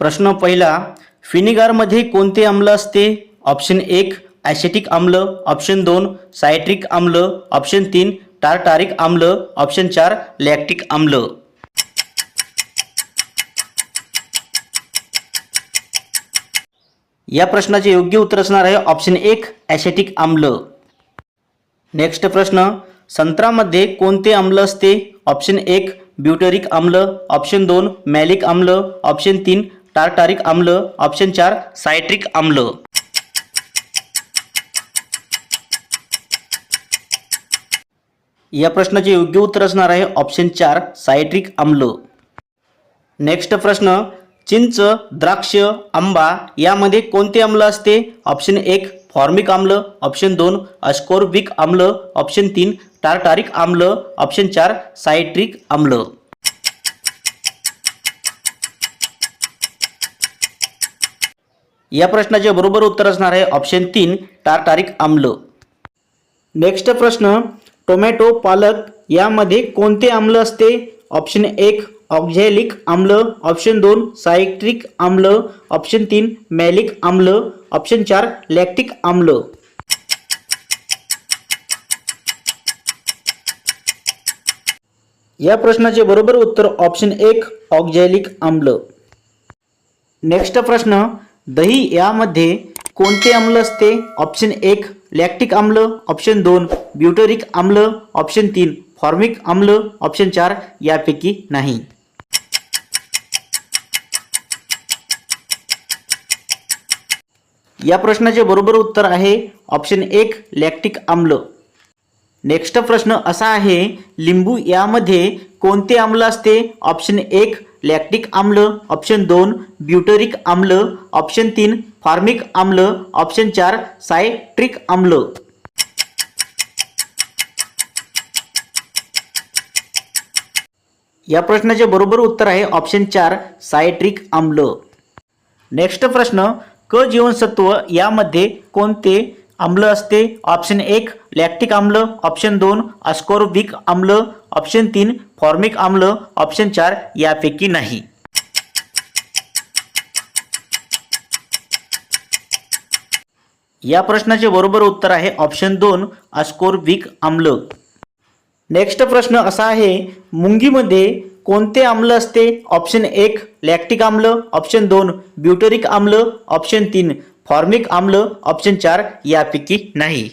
प्रश्न पहिला फिनिगारमध्ये कोणते आम्ल असते? ऑप्शन एक ॲसेटिक आम्ल. ऑप्शन दोन सायट्रिक आम्ल. ऑप्शन तीन टार्टारिक आम्ल. ऑप्शन चार लॅक्टिक आम्ल. या प्रश्नाचे योग्य उत्तर असणार आहे ऑप्शन एक ॲसेटिक आम्ल. नेक्स्ट प्रश्न संत्रामध्ये कोणते आम्ल असते? ऑप्शन एक ब्युटरिक आम्ल. ऑप्शन दोन मॅलिक आम्ल. ऑप्शन तीन टार्टारिक आम्ल ऑप्शन चार सायट्रिक आम्ल. या प्रश्नाचे योग्य उत्तर असणार आहे ऑप्शन चार सायट्रिक आम्ल. नेक्स्ट प्रश्न चिंच द्राक्ष आंबा यामध्ये कोणते आम्ल असते? ऑप्शन एक फॉर्मिक आम्ल ऑप्शन दोन अस्कोर्बिक आम्ल ऑप्शन तीन टार्टारिक आम्ल ऑप्शन चार सायट्रिक आम्ल. या प्रश्नाचे बरोबर उत्तर असणार आहे ऑप्शन तीन टार्टारिक आम्ल. नेक्स्ट प्रश्न टोमॅटो पालक यामध्ये कोणते आम्ल असते? ऑप्शन एक ऑक्झॅलिक आम्ल. ऑप्शन दोन सायट्रिक आम्ल. ऑप्शन तीन मॅलिक आम्ल. ऑप्शन चार लॅक्टिक आम्ल. या प्रश्नाचे बरोबर उत्तर ऑप्शन एक ऑक्झॅलिक आम्ल. नेक्स्ट प्रश्न दही यामध्ये कोणते आम्ल असते? ऑप्शन एक लॅक्टिक आम्ल. ऑप्शन दोन ब्युटरिक आम्ल. ऑप्शन तीन फॉर्मिक आम्ल. ऑप्शन चार यापैकी नाही. या प्रश्नाचे बरोबर उत्तर आहे ऑप्शन एक लॅक्टिक आम्ल. नेक्स्ट प्रश्न असा आहे लिंबू यामध्ये कोणते आम्ल असते? ऑप्शन एक लॅक्टिक आम्ल ऑप्शन दोन ब्युटरिक आम्ल ऑप्शन तीन फॉर्मिक आम्ल ऑप्शन चार सायट्रिक आम्ल. या प्रश्नाचे बरोबर उत्तर आहे ऑप्शन चार सायट्रिक आम्ल. नेक्स्ट प्रश्न क जीवनसत्व यामध्ये कोणते आम्ल असते. ऑप्शन एक लॅक्टिक आम्ल. ऑप्शन दोन अस्कोर्बिक आम्ल. ऑप्शन तीन फॉर्मिक आम्ल. ऑप्शन चार यापैकी नाही. या प्रश्नाचे बरोबर उत्तर आहे ऑप्शन दोन अस्कोर्बिक आम्ल. नेक्स्ट प्रश्न असा आहे मुंगीमध्ये कोणते आम्ल असते? ऑप्शन एक लॅक्टिक आम्ल. ऑप्शन दोन ब्युटरिक आम्ल. ऑप्शन तीन फॉर्मिक आम्ल ऑप्शन चार यापैकी नाही.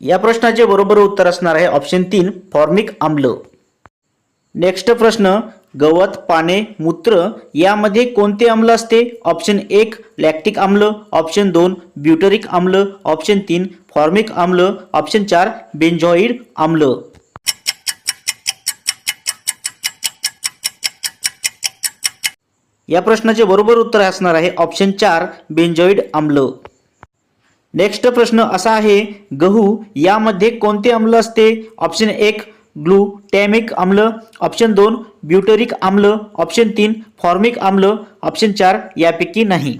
या प्रश्नाचे बरोबर उत्तर असणार आहे ऑप्शन तीन फॉर्मिक आम्ल. नेक्स्ट प्रश्न गवत पाने मूत्र यामध्ये कोणते आम्ल असते? ऑप्शन एक लॅक्टिक आम्ल ऑप्शन दोन ब्युटरिक आम्ल ऑप्शन तीन फॉर्मिक आम्ल ऑप्शन चार बेंजॉईड आम्ल. या प्रश्नाचे बरोबर उत्तर असणार आहे ऑप्शन चार बेंजॉइड आम्ल नेक्स्ट प्रश्न असा आहे गहू यामध्ये कोणते आम्ल असते? ऑप्शन एक ग्लूटॅमिक आम्ल ऑप्शन दोन ब्युटरिक आम्ल ऑप्शन तीन फॉर्मिक आम्ल ऑप्शन चार यापैकी नाही.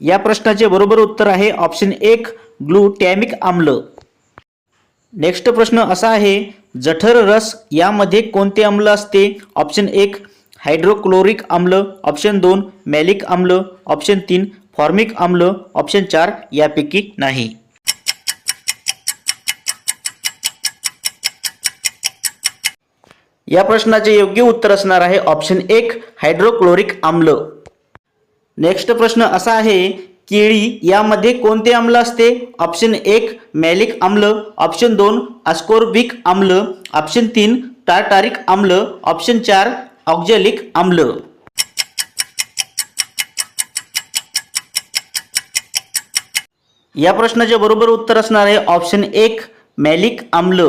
या प्रश्नाचे बरोबर उत्तर आहे ऑप्शन एक ग्लूटॅमिक आम्ल नेक्स्ट प्रश्न असा आहे जठर रस यामध्ये कोणते आम्ल असते? ऑप्शन एक हायड्रोक्लोरिक आम्ल ऑप्शन दोन मॅलिक आम्ल ऑप्शन तीन फॉर्मिक आम्ल ऑप्शन चार यापैकी नाही. या प्रश्नाचे योग्य उत्तर असणार आहे ऑप्शन एक हायड्रोक्लोरिक आम्ल नेक्स्ट प्रश्न असा आहे केळी यामध्ये कोणते आम्ल असते? ऑप्शन एक मॅलिक आम्ल ऑप्शन दोन अस्कोर्बिक आम्ल ऑप्शन तीन टार्टारिक आम्ल ऑप्शन चार ऑक्झॅलिक आम्ल या प्रश्नाचे बरोबर उत्तर असणार आहे ऑप्शन एक मॅलिक आम्ल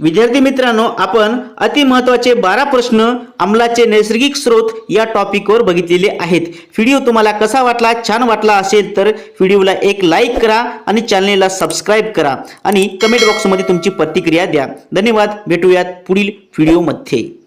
विद्यार्थी मित्रांनो आपण अति महत्त्वाचे बारा प्रश्न अंमलाचे नैसर्गिक स्रोत या टॉपिकवर बघितलेले आहेत. व्हिडिओ तुम्हाला कसा वाटला छान वाटला असेल तर व्हिडिओला एक लाईक करा आणि चॅनलला सबस्क्राईब करा. आणि कमेंट बॉक्समध्ये तुमची प्रतिक्रिया द्या. धन्यवाद. भेटूयात पुढील व्हिडिओमध्ये.